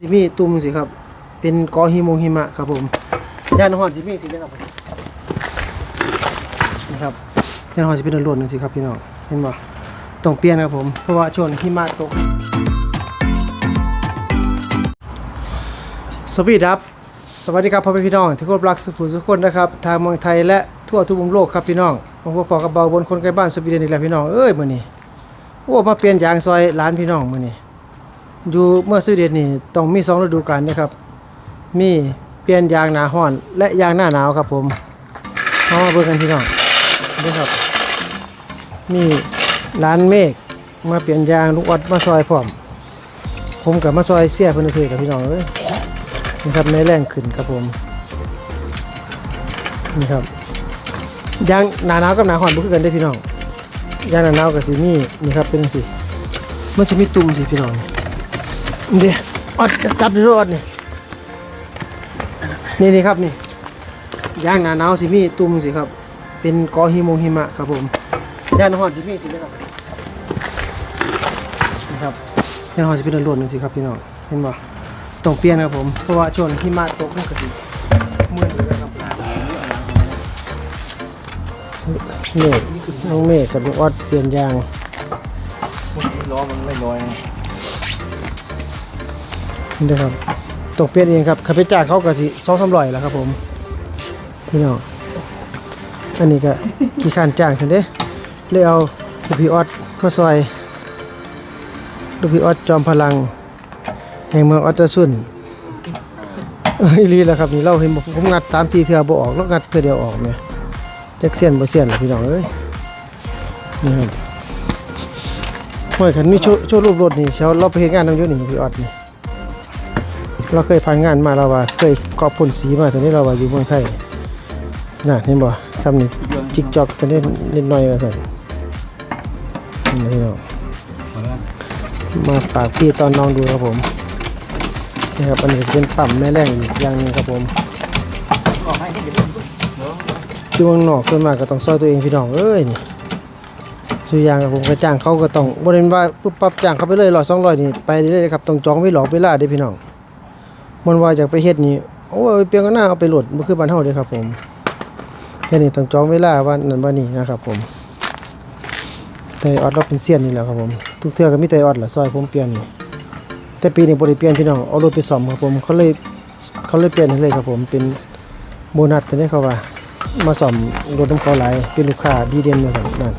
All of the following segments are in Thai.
สิมีตุ่มสิครับ เป็นกอหิโมงหิมะครับผมยานหอนสิมีสินะครับนะครับยานหอนสิเป็นล้วนๆนึงสิครับพี่น้องเห็นบ่ต้องเปลี่ยนครับผม เพราะว่าช่วงหิมะตกสวัสดีครับ สวัสดีครับพ่อแม่พี่น้องที่เคารพรักสุขุมสุขคนนะครับ ทางเมืองไทยและทั่วทุกมุมโลกครับพี่น้องผมก็พอกับเบาบนคนใกล้บ้านสวีเดนอีกแล้วพี่น้องเอ้ยมื้อนี้โอ้มาเปลี่ยนยางซอยร้านพี่น้องมื้อนี้ อยู่เมื่อสวีเดนนี่ต้องมีสองฤดูกาลนะครับ มีเปลี่ยนยางหนาห้อน และยางหน้าหนาวครับผมเอามาเบิ่งกันพี่น้องนี่ครับ มีร้านเมฆมาเปลี่ยนยางลูกออดมาซอยพร้อม ผมกับมาซอยเสียเพิ่อนซื้อกับพี่น้องเอ้ยนี่ครับในแรงขึ้นครับผมนี่ครับยางหนาหนาวกับหนาห้อนบ่คือกันเด้พี่น้องยางหนาหนาวก็สิมีนี่ครับเป็นจังซี่มันสิมีตุ่มสิพี่น้อง เดี๋ยวอดจับดูอดนี่นี่นี่ครับนี่ย่างหนาหนาวสิมีตุ่มสิครับ เป็นกอหิโมงหิมะครับผมย่างหอนสิมีสินะครับนี่ครับย่างหอนสิเป็นล้วนๆนึงสิครับพี่น้องเห็นบ่ต้องเปลี่ยนครับผมเพราะว่าช่วงหิมะตกมันก็สิมืดอยู่แล้วครับเมฆน้องเมฆกับน้องออดเปลี่ยนยางล้อมันไม่ลอย นี่ครับตกเปลี่ยนเองครับข้าพเจ้าเขาก็สิสองสามร้อยแล้วครับผมพี่น้องอันนี้ก็ขี้ขานจ้างฉันเด้เลยเอาลูกพี่ออดมาซอยลูกพี่ออดจอมพลัง แห่งเมืองออตซุนเอ้ยลีแล้วครับนี่เราเห็นผมงัดตามทีเถื่อบ่ออกแล้วงัดเพื่อเดียวออกเนี่ยจักเสียนบ่เสียนพี่น้องเอ้ยนี่ครับห้อยคันมีโชว์โชว์รูปรถนี่เช้าเราไปเฮ็ดงานนำยู่นี่พี่ออดนี่ เราเคยผ่านงานมาเราว่า เคยกอบพ่นสีมาแต่นี้เราว่าอยู่เมืองไทยน่ะเห็นบ่ซ้ำนี่จิกจอกแต่นี้นิดหน่อยว่าซั่นนี่เนาะมาฝากพี่ตอนน้องดูครับผมนี่ครับอันนี้เป็นปั๊มแม่แรงอีกอย่างนึงครับผมอยู่เมืองนอกส่วนมากก็ต้องซอยตัวเองพี่น้องเอ้ยนี่ซื้อยางกับผมก็จ้างเขาก็ต้องบ่ได้ว่าปุ๊บปั๊บจ้างเขาไปเลย100 200นี่ไปเรื่อยๆครับต้องจองไว้หลอกเวลาเด้พี่น้อง มันว่าอยากไปเฮ็ดนี่โอ้ยเปียงก็น่าเอาไปโหลดบ่คือบ้านเฮาเด้ครับ ผมแค่นี้ต้องจองเวลาวันนั้นวันนี้นะครับ ผมแต่ออดเราเป็นเซียนนี่แหละครับผมทุกเทื่อก็มีแต่ออดละซอยผมเปลี่ยนนี่แต่ปีนี้บ่ได้เปลี่ยนพี่น้องเอารถไปซ่อมครับผมเขาเลยเขาเลยเปลี่ยนให้เลยครับผมเป็นโบนัสกันได้เขาว่ามาซ่อมรถน้ำเขาหลเป็นลูกค้าดีเด่นว่าซั่นนั่น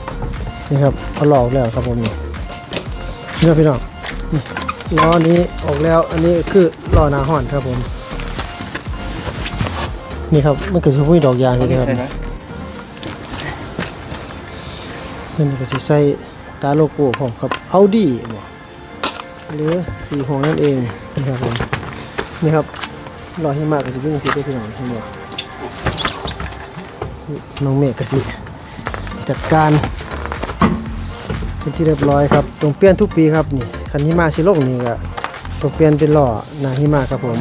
นี่ครับเอาหลอกแล้วครับผมนี่นี่พี่น้อง ล้อนี้ออกแล้วอันนี้คือล้อหนาห่อนครับผม นี่ครับมันก็จะมีดอกยางนี่ครับนี่ก็จะใส่ตาโลโก้ผมครับ Audi บ่หรือสีหงนั่นเองนี่ครับผมนี่ครับล้อหิมะก็จะเป็นสีได้พี่น้องเห็นบ่น้องเมฆก็สิจัดการเป็นที่เรียบร้อยครับต้องเปลี่ยนทุกปีครับนี่ คันหิมะสิลงนี่ก็ต้องเปลี่ยนเป็นล้อหน้าหิมะครับผม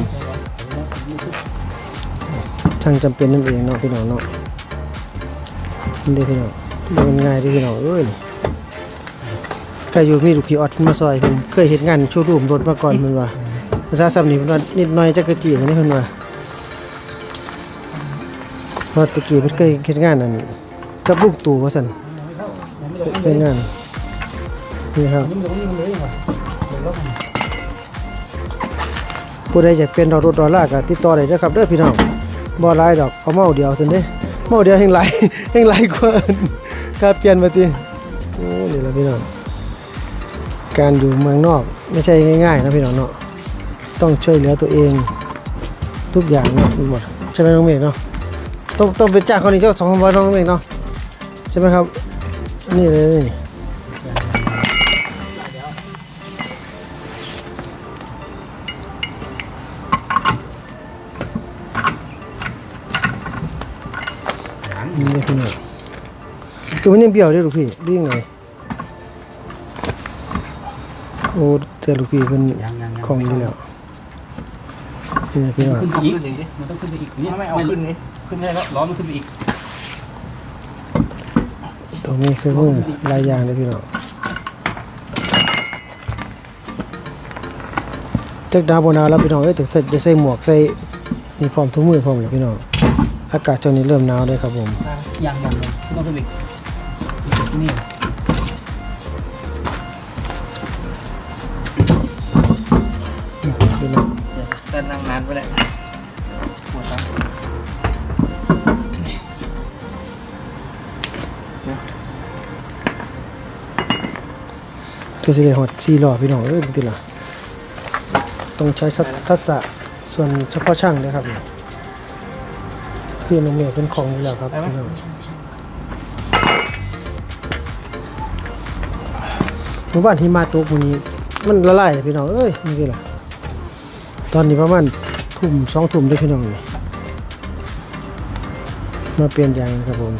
ช่างจำเป็นนั่นเองเนาะพี่น้องเนาะนี่เด้พี่น้องบ่มันง่ายด้อพี่น้องเอ้ยก็อยู่มีลูกพี่ออดมาซอยเพิ่นเคยเฮ็ดงานโชว์รูมรถมาก่อนเพิ่นว่าภาษาศัพท์นี่เพิ่นว่านิดหน่อยจักกะจีอันนี้เพิ่นว่าเพราะตะกี้เพิ่นเคยเฮ็ดงานนั่นกับลูกตู่ว่าซั่นเคยงานนี่ครับ ผู้ใดอยากเป็นดอกรถดอลลาร์ก็ติดต่อได้เด้อครับเด้อพี่น้องบ่หลายดอกเอาเมาเดียวซั่นเด้เมาเดียวแห่งหลายแห่งหลายกว่าค่าเปลี่ยนมาติโอ้นี่ล่ะพี่น้องการอยู่เมืองนอกไม่ใช่ง่ายๆนะพี่น้องเนาะต้องช่วยเหลือตัวเองทุกอย่างเนาะหมดใช่ไหมน้องเมฆเนาะต้องต้องไปจ้างเขานี่เจ้าสองพันน้องเมฆเนาะใช่ไหมครับนี่เลยนี่ ตัวมันยังเบี้ยวเลยลูกพี่เบี้ยงไงโอ้เจอลูกพี่เป็นของนี่แล้วนี่นะพี่น้องขึ้นไปอีกมันต้องขึ้นไปอีกนี่ไม่เอาขึ้นนี่ขึ้นได้แล้วล้อมันขึ้นไปอีกตรงนี้คือมือลายยางเลยพี่น้องจักดาวบ่หนาวแล้วพี่น้องเอ้ยต้องใส่จะใส่หมวกใส่นี่พร้อมทุกมือพร้อมเลยพี่น้องอากาศช่วงนี้เริ่มหนาวเลยครับผมยังยังเลยต้องขึ้นอีก นี่พี่น้องจะนั่งนานไปเลยปวดตังคือสิได้ฮอด4ล้อพี่น้องเอ้ยติล่ะต้องใช้ทักษะส่วนเฉพาะช่างเลยครับ คือน้องเมียเป็นของอยู่แล้วครับพี่น้อง หมู่บ้านที่มาตกมื้อนี้ มันละลายเลยพี่น้องเอ้ยนี่คือล่ะตอนนี้ประมาณทุ่มสองทุ่มเด้พี่น้องนี่มาเปลี่ยนยางครับผม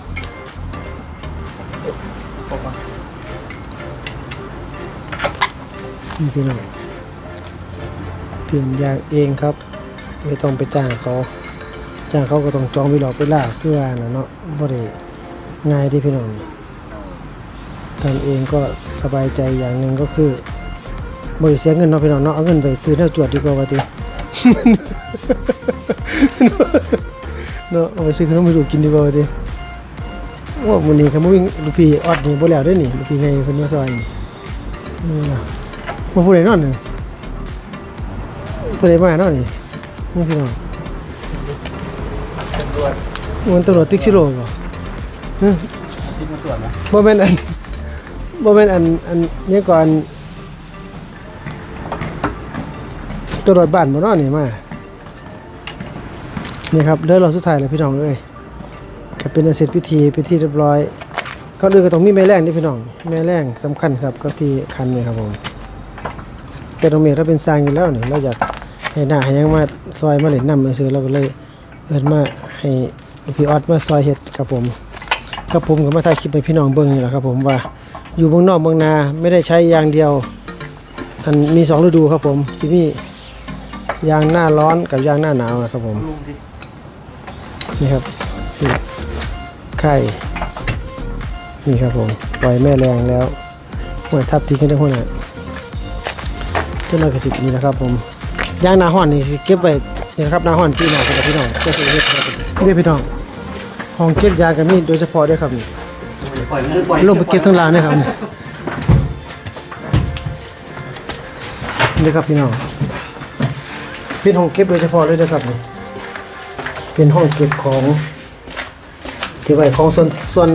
นี่พี่น้องเปลี่ยนยางเองครับ ไม่ต้องไปจ้างเขาจ้างเขาก็ต้องจองเวลาเวลาเพื่อนะเนาะบ่ได้ง่ายที่พี่น้องนี่ ทำเองก็สบายใจอย่างหนึ่งก็คือบ่ได้เสียเงินเนาะพี่น้องเนาะเอาเงินไปซื้อเท่าจวดดีกว่าว่าติเนาะเอาไปซื้อขนมให้ลูกินดีกว่าว่าติโอ้มื้อนี้ครับมื้อวิ่งลูกพี่ออดนี่บ่แล้วเด้อนี่ลูกพี่ใหญ่เพิ่นมาซอยนี่นี่ล่ะมาผู้ใดนอนนี่ผู้ใดมานอนนี่นี่พี่น้องตรวจมันตำรวจติ๊กชิโร่บ่ฮะที่มาตรวจนะบ่แม่นอัน บ่แม่นอันอันนี้ก่อนตำรวจบ้านบ่เนอนนี่มานี่ครับเดินรอบสุดท้ายแล้วพี่น้องเอ้ยก็เป็นอันเสร็จพิธีพิธีเรียบร้อยก็อื่นก็ต้องมีแม่แรงนี่พี่น้องแม่แรงสำคัญครับก็ที่คันนี่ครับผมแต่ตรงเมฆเราเป็นสร้างอยู่แล้วนี่เราอยากให้หน้าให้ยังมาซอยมาเล่นน้ำมาซื้อเราก็เลยเอินมาให้พี่ออดมาซอยเห็ดกับผมกับผมก็มาถ่ายคลิปให้พี่น้องเบิ่งนี่แหละครับผมว่า อยู่เมืองนอกเมืองนาไม่ได้ใช้ยางเดียวอันมีสองฤดูครับผมที่มียางหน้าร้อนกับยางหน้าหนาวนะครับผมนี่ครับนี่ไข่นี่ครับผมปล่อยแม่แรงแล้วหวยทับทิ้งกันได้หัวหน้าเจ้าหน้ากสินี่นะครับผมยางนาห้อนนี่เก็บไว้นี่นะครับนาห้อนพี่น้องครับพี่น้องก็สิเฮ็ดครับเดี๋ยวพี่น้องห้องเก็บยางกันมีโดยเฉพาะด้วยครับนี่ ล่อยมือปล่อยลงไปเก็บทั้งรางนะครับนี่นี่ครับพี่น้องเป็นห้องเก็บโดยเฉพาะเลยนะครับนี่เป็นห้องเก็บของที่ไว้ของส่วนส่วน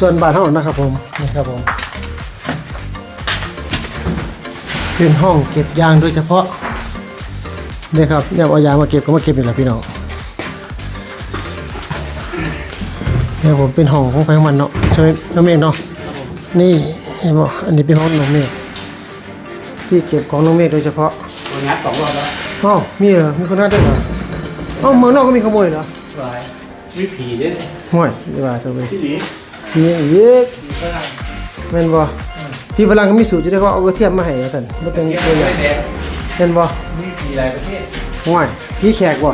ส่วนบ้านเฮานะครับผมนี่ครับผมเป็นห้องเก็บยางโดยเฉพาะเนี่ยครับเนี่ยเอายางมาเก็บก็มาเก็บนี่แหละพี่น้อง เนี่ยผมเป็นห้องของไฟของมันเนาะใช่ไหมน้องเมฆเนาะนี่เห็นบ่อันนี้เป็นห้องน้องเมฆที่เก็บของน้องเมฆโดยเฉพาะตัวงัดสองรอบแล้วอ้าวมีเหรอมีคนน่าด้วยเหรออ้าวเมืองนอกก็มีขโมยเหรอสายวิผีเด้ห่วยดีว่าเถอะเว้ยพี่หลีมีอย่างอีกแม่นบ่พี่พลังก็มีสูตรอยู่ด้วยเขาเอากระเทียมมาให้ท่านบ่ต้องเทียบตัวใหญ่ไม่แดงเห็นบ่วิผีหลายประเทศห่วยพี่แขกบ่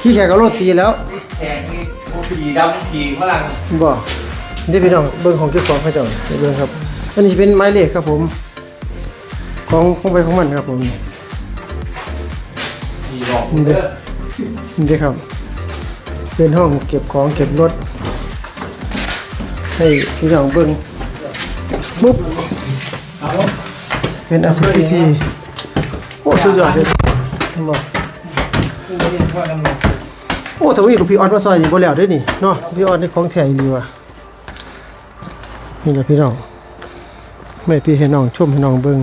พี่แขกเอาโรตีแล้วแขกนี่ โอ้ผีดำผีฝรั่งบ่นี่พี่น้องเบิ่งของเก็บของเขาเจ้าเบิ่งครับ อันนี้สิเป็นไม้เหล็กครับผม ของของไปของมันครับผมผีหลอกเด้อนี่เด้อครับ เป็นห้องเก็บของเก็บรถ ให้พี่น้องเบิ่งปุ๊บเอาเป็นอาศิพิธีโอ้สุดยอดเลยเห็นบ่ขึ้นไปเรียนพ่อดำรงโอ้แต่วันนี้ลูกพี่ออดมาซอยอยู่บ่แล้วด้อนี่เนาะพี่ออดนี่ของแท้อีหลีว่ะนี่แหละพี่น้องไม่พี่ให้น้องชมให้น้องเบิ่ง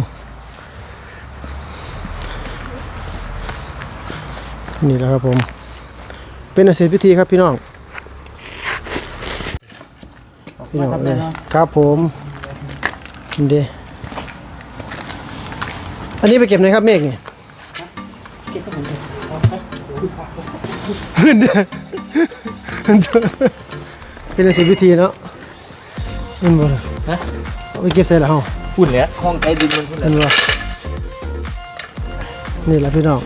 นี่แหละครับผม เป็นอาศิพิธีครับพี่น้องพี่น้องเอ้ยครับผมนี่เดอันนี้ไปเก็บไหนครับเมฆนี่เป็นสิวิธีเนาะมันบ่ล่ะฮะเอาไปเก็บใส่ละเฮาหุ่นเนี้ยห้องใต้ดินมันหุ่นอันบ่นี่แหละพี่น้อง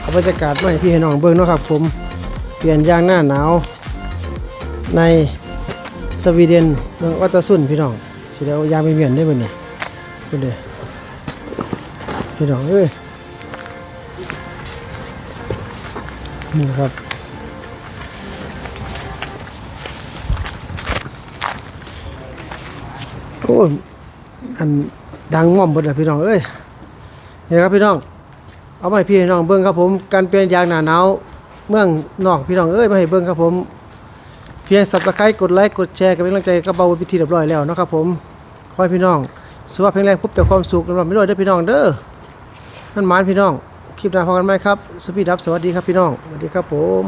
เอาบรรยากาศมาให้พี่ให้น้องเบิ่งเนาะครับผมเปลี่ยนยางหน้าหนาวในสวีเดนเมืองวัตตสุนพี่น้องสิได้เอายางไปเมียนได้บ่นี่เพิ่นเด้อพี่น้องเอ้ย นี่ครับโอ้ยอันดังง่อมเบิดเลยพี่น้องเอ้ยนี่ครับพี่น้อง เอามาให้พี่น้องเบิ้งครับผมการเปลี่ยนยางหนาหนาวเมืองนอกพี่น้องเอ้ยมาให้เบิ้งครับผม เพียงสับตะไคร้กดไลค์กดแชร์กันเป็นกำลังใจกับเบาพิธีเรียบร้อยแล้วนะครับผมขอให้พี่น้องสุขภาพแข็งแรงพบแต่ความสุขกันรอบไม่รวยเด้อพี่น้องเด้อนั่นมานพี่น้อง คลิปหน้าพบกันไหมครับสปีดดับสวัสดีครับพี่น้องสวัสดีครับผม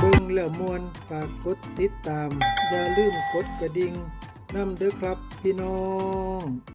บิ้งแล้วมวลฝากกดติดตามอย่าลืมกดกระดิ่งนำเด้อครับพี่น้อง